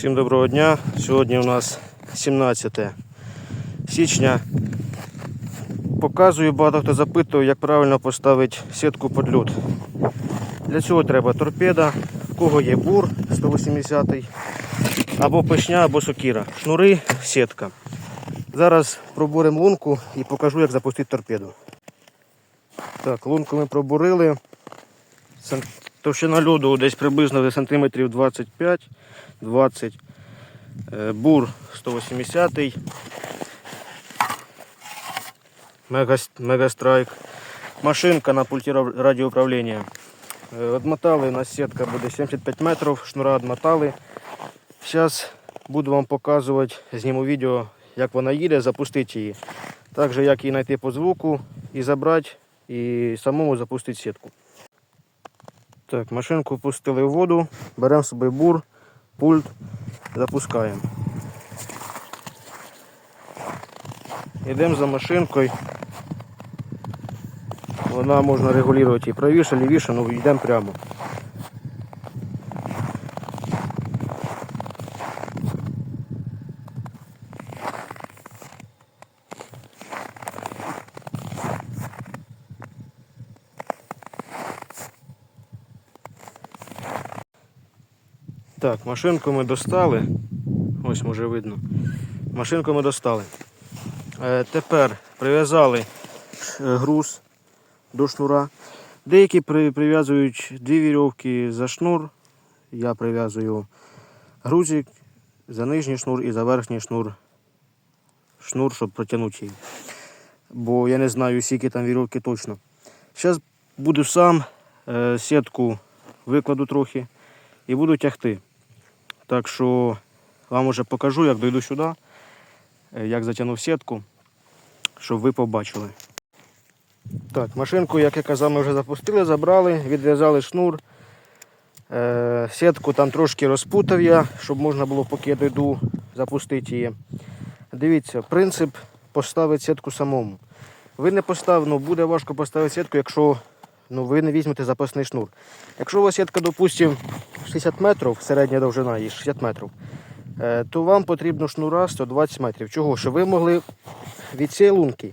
Всім доброго дня. Сьогодні у нас 17 січня. Показую, багато хто запитує, як правильно поставити сітку під льот. Для цього треба торпеда, в кого є бур 180 або пишня, або сокіра. Шнури, сітка. Зараз пробуримо лунку і покажу, як запустити торпеду. Так, лунку ми пробурили. Товщина льоду десь приблизно сантиметрів 25 20. Е, Бур 180. Мегас- Мегастрайк. Машинка на пульті радіоуправління. Е, Одмотали, у нас сітка буде 75 метрів, шнура одмотали. Зараз буду вам показувати, зніму відео, як вона їде, запустити її. Також як її знайти по звуку і забрати, і самому запустити сітку. Так, машинку пустили в воду, беремо собі бур, пульт, запускаємо. Йдемо за машинкою. Вона можна регулювати і правіше, лівіше, ну йдемо прямо. Так, машинку ми достали. Ось може видно. Машинку ми достали. Е, тепер прив'язали е, груз до шнура. Деякі при, прив'язують дві вірьовки за шнур. Я прив'язую грузик за нижній шнур і за верхній шнур. Шнур, щоб протягнути її. Бо я не знаю, скільки там вірьовки точно. Зараз буду сам е, сітку викладу трохи і буду тягти. Так що вам уже покажу, як дойду сюди, е, як затягнув сітку, щоб ви побачили. Так, машинку, як я казав, ми вже запустили, забрали, відв'язали шнур. Е, сітку там трошки розпутав я, щоб можна було, поки я дойду, запустити її. Дивіться, принцип поставити сітку самому. Ви не постав, ну, буде важко поставити сітку, якщо ну, ви не візьмете запасний шнур. Якщо у вас сітка, допустимо, 60 метрів, середня довжина її 60 метрів, е, то вам потрібно шнура 120 метрів. Чого? Щоб ви могли від цієї лунки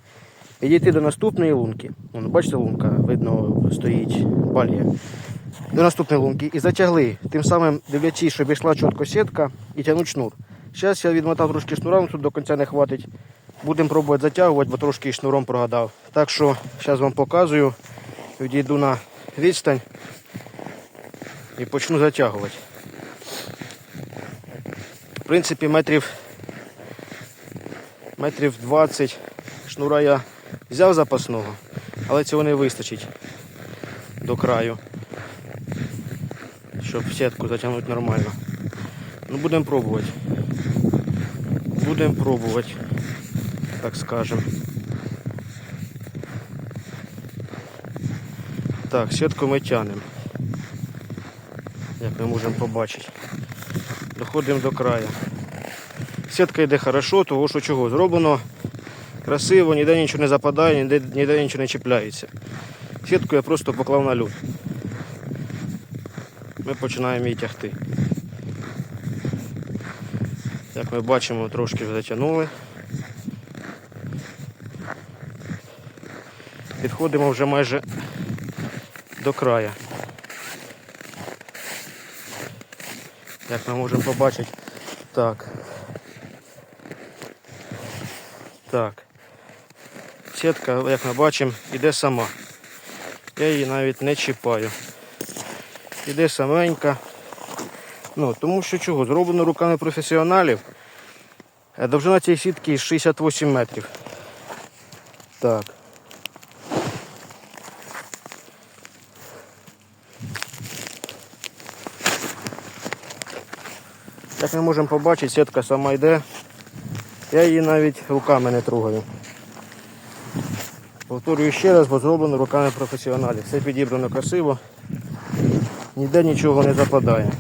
підійти до наступної лунки. Вон, бачите, лунка, видно, стоїть балія. До наступної лунки і затягли. Тим самим дивлячись, щоб йшла чітко сітка і тягнуть шнур. Зараз я відмотав трошки шнура, ну, тут до кінця не хватить. Будемо пробувати затягувати, бо трошки шнуром прогадав. Так що зараз вам показую. Відійду на відстань і почну затягувати. В принципі, метрів, метрів 20 шнура я взяв запасного, але цього не вистачить до краю, щоб сітку затягнути нормально. Ну, будемо пробувати. Будемо пробувати, так скажемо. Так, сітку ми тянемо. Як ми можемо побачити. Доходимо до краю. Сітка йде хорошо, того що чого. Зроблено красиво, ніде нічого не западає, ніде, ніде нічого не чіпляється. Сітку я просто поклав на люд. Ми починаємо її тягти. Як ми бачимо, трошки вже затягнули. Підходимо вже майже до краю. Як ми можемо побачити. Так. Так. Сітка, як ми бачимо, іде сама. Я її навіть не чіпаю. Іде саменька. Ну, тому що чого? Зроблено руками професіоналів. Е, Довжина цієї сітки 68 метрів. Так. Як ми можемо побачити, сітка сама йде. Я її навіть руками не трогаю. Повторюю ще раз, бо зроблено руками професіоналів. Все підібрано красиво, ніде нічого не западає.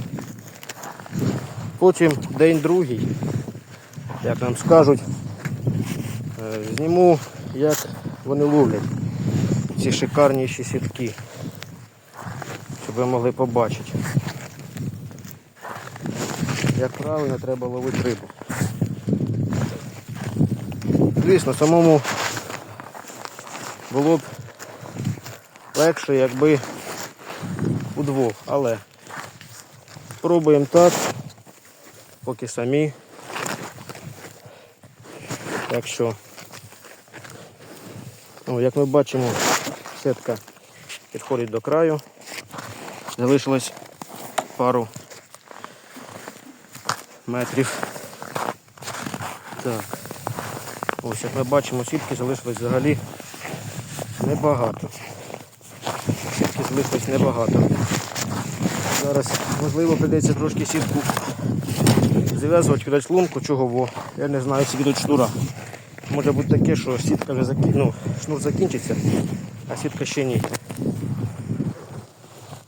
Потім день другий, як нам скажуть, е, зніму, як вони ловлять ці шикарніші сітки, щоб ви могли побачити. Як правильно треба ловити рибу. Звісно, самому було б легше, якби удвох, але пробуємо так, поки самі. Так що, ну, як ми бачимо, сітка підходить до краю. Залишилось пару метрів. Так. Ось як ми бачимо, сітки залишилось взагалі небагато. Сітки залишилось небагато. Зараз можливо прийдеться трошки сітку зав'язувати, кидати лунку, чого, бо я не знаю, скільки тут шнура. Може бути таке, що сітка вже закі... ну, шнур закінчиться, а сітка ще ні.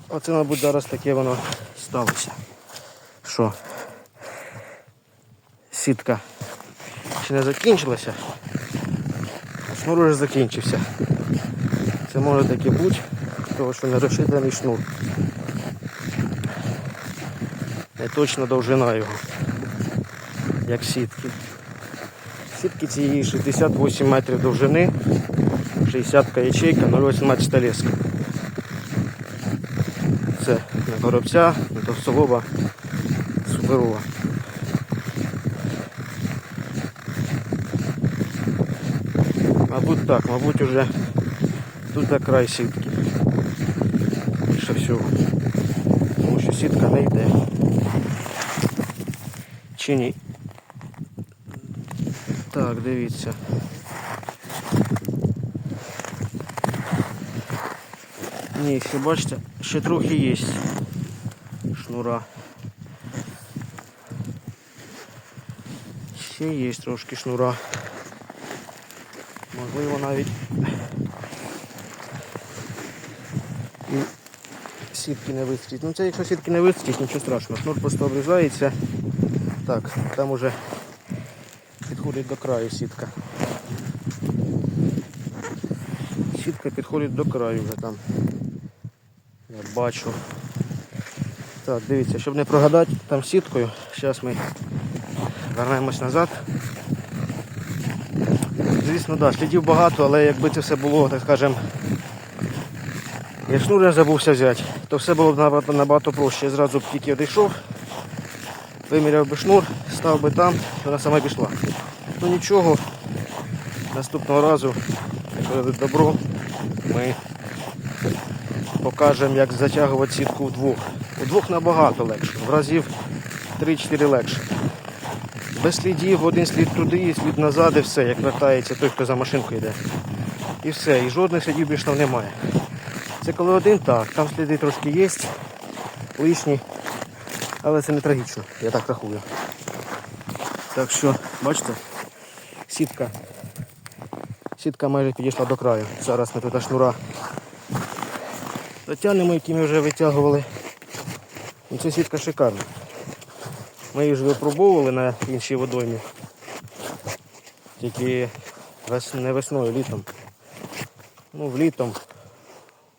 Оце, мабуть, зараз таке воно сталося. Що сітка ще не закінчилася, шнур вже закінчився. Це може таке бути, тому що не розшитаний шнур. Не точна довжина його, як сітки. Сітки цієї 68 метрів довжини, 60 ячейка, 0,18 леска. Це не горобця, не товстолоба, суперова. Мабуть так, мабуть уже тут до край сітки. Більше всього. Тому що сітка не йде. Чи ні? Так, дивіться. Ні, ще бачите, ще трохи є шнура. Ще є трошки шнура. Можливо навіть і сітки не вистачить. Ну це якщо сітки не вистачить, нічого страшного. Шнур просто обрізається. Так, там уже підходить до краю сітка. Сітка підходить до краю вже там. Я бачу. Так, дивіться, щоб не прогадати там сіткою, зараз ми вернемось назад. Звісно, да, слідів багато, але якби це все було, так скажем, я шнур не забувся взяти, то все було б набагато, набагато проще. Я зразу б тільки одійшов, виміряв би шнур, став би там, і вона сама пішла. Ну нічого, наступного разу, якщо буде добро, ми покажемо, як затягувати сітку вдвох. Удвох набагато легше, в разів 3-4 легше. Без слідів, один слід туди, слід назад і все, як вертається той, хто за машинкою йде. І все, і жодних слідів більше там немає. Це коли один так, там сліди трошки є, лишні, але це не трагічно, я так рахую. Так що, бачите, сітка. Сітка майже підійшла до краю. Зараз ми тут шнура затягнемо, які ми вже витягували. І ця сітка шикарна. Ми її вже випробовували на іншій водоймі. Тільки не весною, літом. Ну, влітом,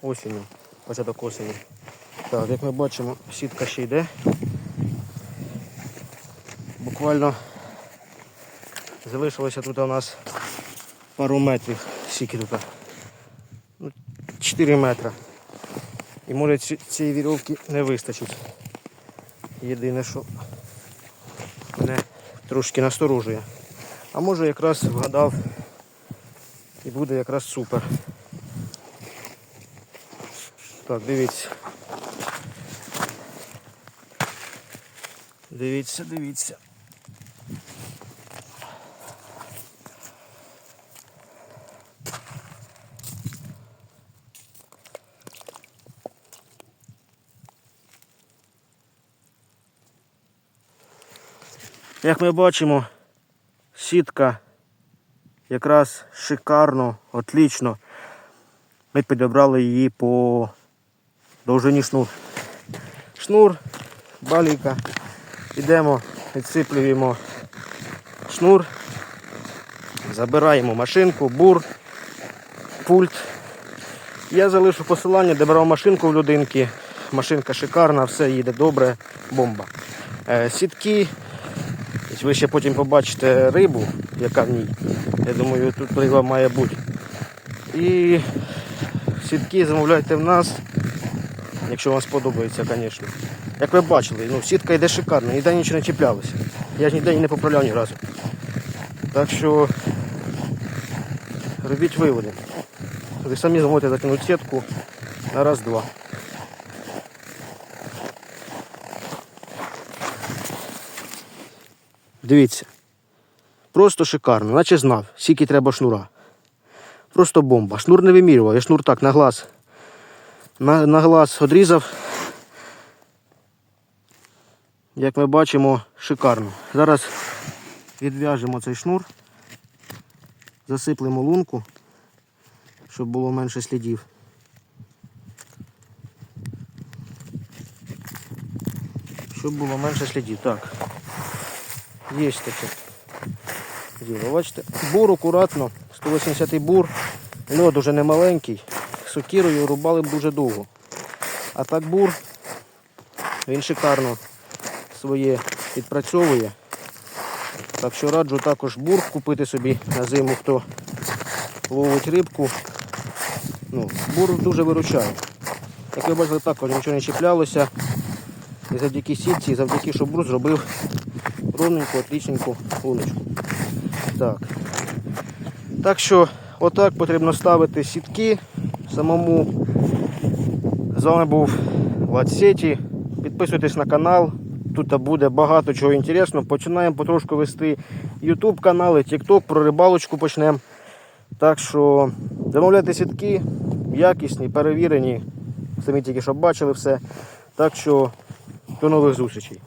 осінню, початок осені. Так, як ми бачимо, сітка ще йде. Буквально залишилося тут у нас пару метрів сіки тут. Ну, 4 метри. І може ці- цієї вірьовки не вистачить. Єдине, що мене трошки насторожує. А може якраз вгадав і буде якраз супер. Так, дивіться. Дивіться, дивіться. Як ми бачимо, сітка якраз шикарно, отлично. Ми підібрали її по довжині шнур. Шнур, баліка. Йдемо, відсиплюємо шнур, забираємо машинку, бур, пульт. Я залишу посилання, де брав машинку в людинки. Машинка шикарна, все їде добре, бомба. Е, Сітки. Ось Ви ще потім побачите рибу, яка в ній. Я думаю, тут риба має бути. І сітки замовляйте в нас, якщо вам сподобається, звісно. Як ви бачили, ну, сітка йде шикарно, ніде нічого не чіплялося. Я ж ніде не поправляв ні разу. Так що робіть виводи. Ви самі зможете закинути сітку на раз-два. Дивіться. Просто шикарно, наче знав, скільки треба шнура. Просто бомба. Шнур не вимірював, я шнур так на глаз. На, на глаз одрізав. Як ми бачимо, шикарно. Зараз відв'яжемо цей шнур, засиплемо лунку, щоб було менше слідів. Щоб було менше слідів. Так. Є таке. Діло, бачите, бур акуратно, 180-й бур, льод уже не маленький, сокірою рубали б дуже довго. А так бур, він шикарно своє відпрацьовує. Так що раджу також бур купити собі на зиму, хто ловить рибку. Ну, бур дуже виручає. Як ви бачили, також нічого не чіплялося. І завдяки сітці, і завдяки, що бур зробив ровненьку, отлічненьку луночку. Так. Так що отак потрібно ставити сітки самому. З вами був Влад Сеті. Підписуйтесь на канал. Тут буде багато чого інтересного. Починаємо потрошку вести YouTube канали, TikTok, про рибалочку почнемо. Так що замовляйте сітки, якісні, перевірені. Самі тільки що бачили все. Так що до нових зустрічей.